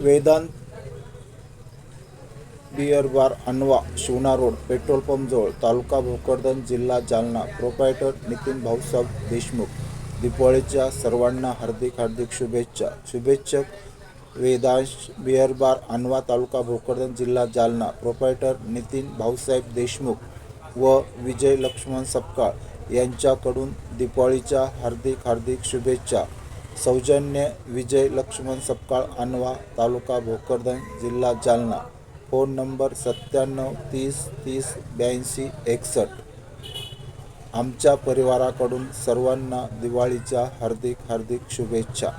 Vedanta beer bar Anwa Shivna road petrol pump जवळ तालुका भोकरदन जिल्हा जालना प्रोपायटर नितीन भाऊसाहेब देशमुख दिपाळीच्या सर्वांना हार्दिक हार्दिक शुभेच्छा. शुभेच्छक वेदांश बियर बार अनवा तालुका भोकरदन जिल्हा जालना प्रोपायटर नितीन भाऊसाहेब देशमुख व विजय लक्ष्मण सपकाळ यांच्याकडून दिपाळीच्या हार्दिक हार्दिक शुभेच्छा. सौजन्य विजय लक्ष्मण सपकाळ अनवा तालुका भोकरदन जिल्हा जालना. फोन नंबर सत्त्याण्णव तीस तीस ब्याऐंशी एकसष्ट. आमच्या परिवाराकडून सर्वांना दिवाळीच्या हार्दिक हार्दिक शुभेच्छा.